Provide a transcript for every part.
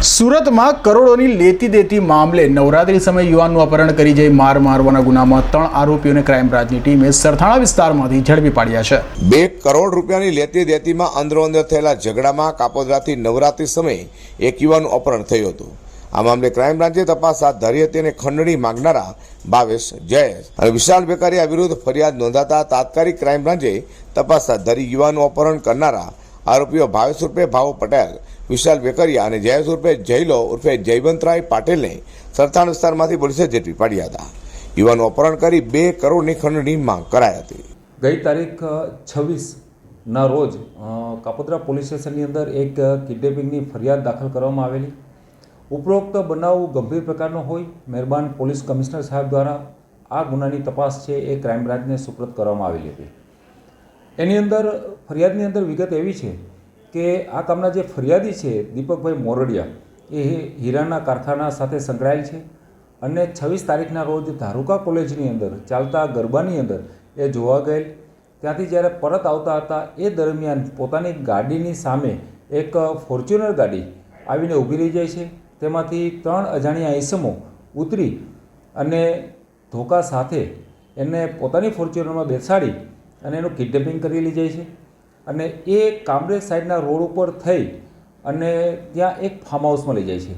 સુરતમાં કરોડોની લેતી દેતી મામલે નવરાત્રી સમયે યુવાનનું અપહરણ કરી જઈ માર મારવાના ગુનામાં ત્રણ આરોપીઓને ક્રાઇમ બ્રાન્ચની ટીમે સરથાણા વિસ્તારમાંથી ઝડપી પાડ્યા છે. બે કરોડ રૂપિયાની લેતી દેતીમાં અંદરો અંદર થયેલા ઝઘડામાં કાપોદરાથી નવરાત્રી સમયે એક યુવાનનું અપહરણ થયું હતું. આ મામલે ક્રાઇમ બ્રાન્ચે તપાસ હાથ ધરી હતી અને ખંડણી માંગનારા ભાવેશ જયેશ અને વિશાલ બેકારિયા વિરુદ્ધ ફરિયાદ નોંધાતા તાત્કાલિક ક્રાઇમ બ્રાન્ચે તપાસ હાથ ધરી યુવાનનું અપહરણ કરનારા આરોપીઓ ભાવેશ રૂપે ભાવો પટેલ વિશાલ બેકરિયા અને જયેશ ઉર્ફે જયલો ઉર્ફે જયવંતરાય પાટેલને સરથાણ વિસ્તારમાંથી પોલીસે ઝડપી પાડ્યા હતા. યુવાનું અપહરણ કરી બે કરોડની ખંડની માંગ કરાઈ હતી. ગઈ તારીખ છવ્વીસના રોજ અ, કાપોદ્રા પોલીસ સ્ટેશનની અંદર એક કિડનેપિંગની ફરિયાદ દાખલ કરવામાં આવેલી. ઉપરોક્ત બનાવ ગંભીર પ્રકારનો હોય મહેરબાન પોલીસ કમિશનર સાહેબ દ્વારા આ ગુનાની તપાસ છે એ ક્રાઇમ બ્રાન્ચને સુપ્રત કરવામાં આવેલી હતી. એની અંદર ફરિયાદની અંદર વિગત એવી છે કે આ કામના જે ફરિયાદી છે, દીપકભાઈ મોરડિયા, એ હીરાના કારખાના સાથે સંકળાયેલ છે અને છવ્વીસ તારીખના રોજ ધારુકા કોલેજની અંદર, ચાલતા ગરબાની અંદર એ જોવા ગયેલ. ત્યાંથી જ્યારે પરત આવતા હતા, એ દરમિયાન પોતાની ગાડીની સામે એક ફોર્ચ્યુનર ગાડી આવીને ઊભી રહી જાય છે. તેમાંથી ત્રણ અજાણ્યા ઈસમો ઉતરી અને ધોકા સાથે એને પોતાની ફોર્ચ્યુનરમાં બેસાડી અને એનું કિડનેપિંગ કરી લઈ જાય છે. અને એ કામરેજ સાઈડના રોડ ઉપર થઈ અને ત્યાં એક ફાર્મ હાઉસમાં લઈ જાય છે.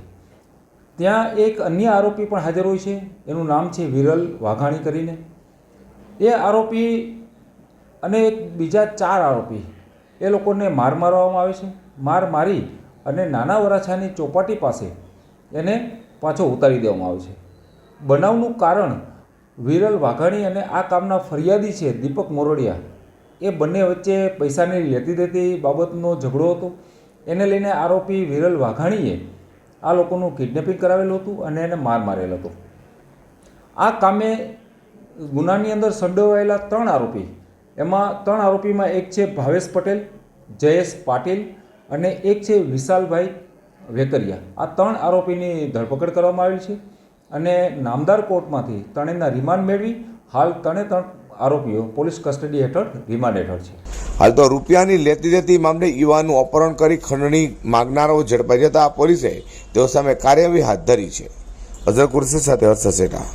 ત્યાં એક અન્ય આરોપી પણ હાજર હોય છે. એનું નામ છે વિરલ વાઘાણી કરીને. એ આરોપી અને એક બીજા ચાર આરોપી એ લોકોને માર મારવામાં આવે છે. માર મારી અને નાના વરાછાની ચોપાટી પાસે એને પાછો ઉતારી દેવામાં આવે છે. બનાવનું કારણ વિરલ વાઘાણી અને આ કામના ફરિયાદી છે દીપક મોરડિયા. એ બંને વચ્ચે પૈસાની લેતી દેતી બાબતનો ઝઘડો હતો. એને લઈને આરોપી વિરલ વાઘાણીએ આ લોકોનું કિડનેપિંગ કરાવેલું હતું અને એને માર મારેલ હતો. આ કામે ગુનાની અંદર સંડોવાયેલા ત્રણ આરોપી. એમાં ત્રણ આરોપીમાં એક છે ભાવેશ પટેલ, જયેશ પાટીલ અને એક છે વિશાલભાઈ વેકરિયા. આ ત્રણ આરોપીની ધરપકડ કરવામાં આવેલ છે અને નામદાર કોર્ટમાંથી ત્રણેયના રિમાન્ડ મેળવી હાલ ત્રણે ત્રણ આરોપીઓ પોલીસ કસ્ટડી હેઠળ રિમાન્ડ હેઠળ છે. હાલ તો રૂપિયાની લેતી દેતી મામલે યુવાનનું અપહરણ કરી ખંડણી માગનારાઓ ઝડપાઈ જતા પોલીસે તેઓ સામે કાર્યવાહી હાથ ધરી છે. અઝર કુરશી સાથે હર્ષ સેઠા